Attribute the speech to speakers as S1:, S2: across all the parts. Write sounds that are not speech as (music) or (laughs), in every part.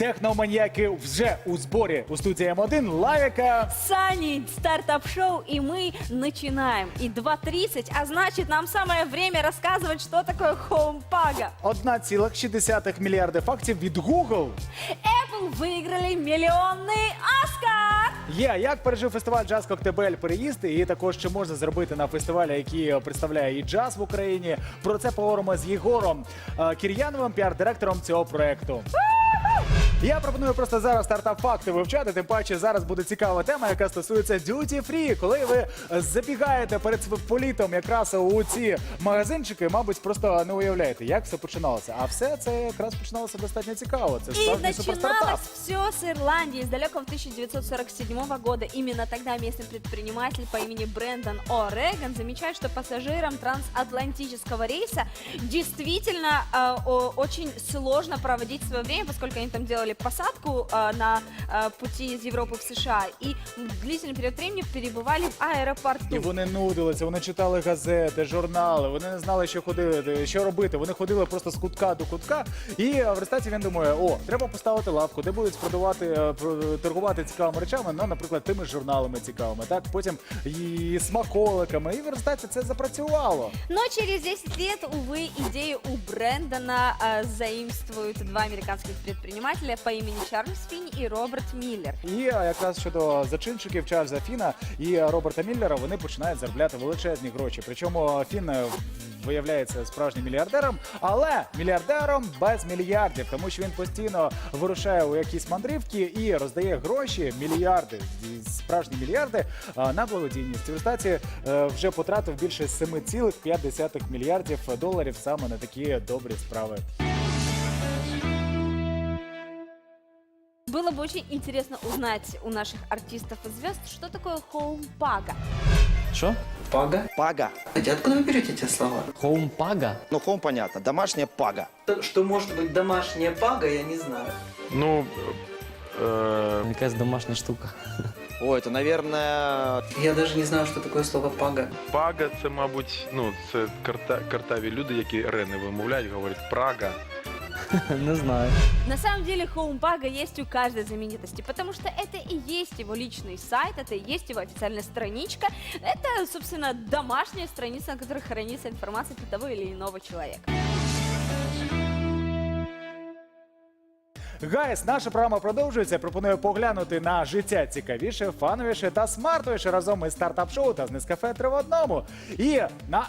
S1: Техноманьяки вже у зборі у студії М1 Лавіка.
S2: Сани, стартап-шоу, и мы начинаем. И 2.30, а значит, нам самое время рассказывать, что такое хоумпага.
S1: 1,6 мільярди фактів від Google.
S2: Apple выиграли миллионный Оскар.
S1: Є, як пережив фестиваль Джаз Коктебель переїзд, і також що можна зробити на фестивалі, який представляє і джаз в Україні. Про це поговоримо з Єгором е, Кір'яновим, піар-директором цього проекту. Я пропоную просто зараз стартап факти вивчати. Тим паче зараз буде цікава тема, яка стосується duty free. Коли ви е, забігаєте перед своїм політом якраз у ці магазинчики, мабуть, просто не уявляєте, як все починалося. А все це якраз починалося достатньо цікаво. Це
S2: И
S1: справжній суперстартап.
S2: начиналось все с Ирландии, с далекого 1947 года. Именно тогда местный предприниматель по имени Брэндон О'Реган замечает, что пассажирам трансатлантического рейса действительно э, о- очень сложно проводить свое время, поскольку они там делали посадку э, на э, пути из Европы в США и длительный период времени перебывали в аэропорту.
S1: І вони нудилися, вони читали газети, журнали, вони не знали, що ходити, що робити. Вони ходили просто з кутка до кутка. І е, в результаті він думає: о, треба поставити лавку, де будуть продавати е, про- торгувати цікавими речами. Ну, наприклад, тими ж журналами цікавими, так потім і смаколиками. І в результаті це запрацювало.
S2: Но через 10 лет, увы, идею у Брэндона э, заимствуют два американских предпринимателя по имени Чарльз Финн и Роберт Миллер.
S1: І якраз щодо зачинщиків Чарльза Фіна і Роберта Міллера, вони починають заробляти величезні гроші. Причому Фін е, виявляється справжнім мільярдером, але мільярдером без мільярдів, тому що він постійно вирушає у якісь мандрівки і роздає гроші, мільярди, справжні мільярди на благодійність. В результаті е, вже потратив більше 7,5 мільярдів доларів саме на такі добрі справи.
S2: Было бы очень интересно узнать у наших артистов и звезд, что такое хоумпага.
S3: Что?
S4: Пага?
S5: Пага.
S4: Кстати, откуда вы берете эти слова?
S3: Хоум пага?
S5: Ну, хом понятно. Домашняя пага.
S4: То, Что может быть домашняя пага, я не знаю.
S6: Ну, э,
S3: Мне кажется, домашняя штука. (laughs)
S5: О, это, наверное,
S4: Я даже не знаю, что такое слово пага.
S6: пага це, мабуть, ну, це карта, картаві люди, які ре не вимовляють, говорять Прага. (laughs)
S3: Не знаю.
S2: На самом деле хоумпага есть у каждой знаменитости, потому что это и есть его личный сайт, это и есть его официальная страничка. Это, собственно, домашняя страница, на которой хранится информация про того или иного человека.
S1: Гайс, наша програма продовжується. Пропоную поглянути на життя цікавіше, фановіше та смартовіше разом із стартап-шоу та з Нескафе 3 в одному. І на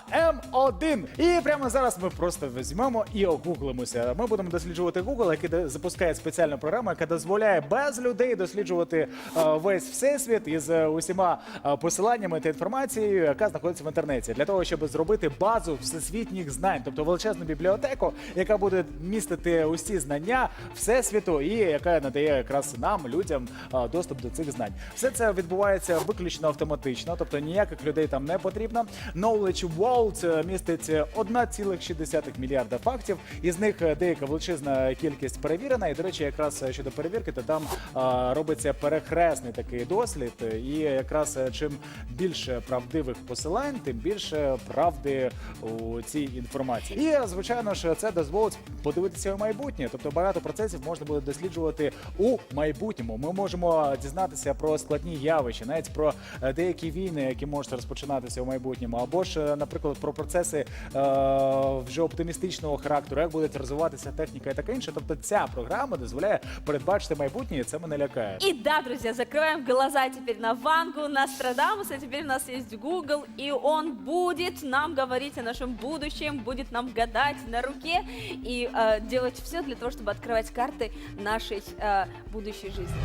S1: М1. І прямо зараз ми просто візьмемо і огуглимося. Ми будемо досліджувати Google, який запускає спеціальну програму, яка дозволяє без людей досліджувати е, весь всесвіт із е, усіма е, посиланнями та інформацією, яка знаходиться в інтернеті, для того, щоб зробити базу всесвітніх знань, тобто величезну бібліотеку, яка буде містити усі знання всесвіту, і яка надає якраз нам, людям, доступ до цих знань. Все це відбувається виключно автоматично, тобто ніяких людей там не потрібно. Knowledge Vault е, містить 1,6 мільярда фактів. Із них е, деяка величезна кількість перевірена. І до речі, якраз е, щодо перевірки, то там робиться перехресний такий дослід. І якраз чим більше правдивих посилань, тим більше правди у цій інформації. І звичайно ж, це дозволить подивитися у майбутнє. Тобто багато процесів можна буде досліджувати у майбутньому. Ми можемо дізнатися про складні явища, навіть про е, деякі війни, які можуть розпочинатися у майбутньому, або ж, е, наприклад, про процеси е, вже оптимістичного характеру, як буде розвиватися техніка і таке інше. Тобто ця програма дозволяє передбачити майбутнє, і це мене лякає.
S2: И да, друзья, закрываем глаза теперь на Вангу, на Страдамуса. Теперь у нас есть Google, и он будет нам говорить о нашем будущем, будет нам гадать на руке и э, делать все для того, чтобы открывать карты нашей э, будущей жизни.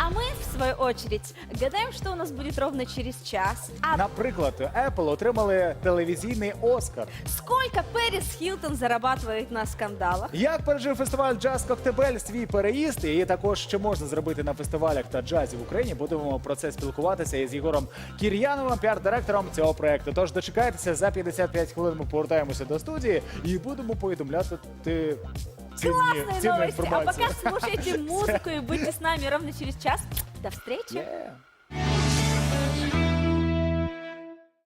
S2: А мы, в свою очередь, гадаем, что у нас будет ровно через час. А
S1: Наприклад, Apple отримали телевізійний Оскар.
S2: сколько Пэрис Хилтон зарабатывает на скандалах?
S1: Як пережив фестиваль Джаз Коктебель свій переїзд, і також що можна зробити на фестивалях та джазі в Україні. Будемо про це спілкуватися із Єгором Кір'яновим, піар-директором цього проекту. Тож дочекайтеся за 55 хвилин. Ми повертаємося до студії і будемо повідомляти ти. Цінні,
S2: Классные новости. А пока слушайте (laughs) музыку и будьте с нами ровно через час. До встречи!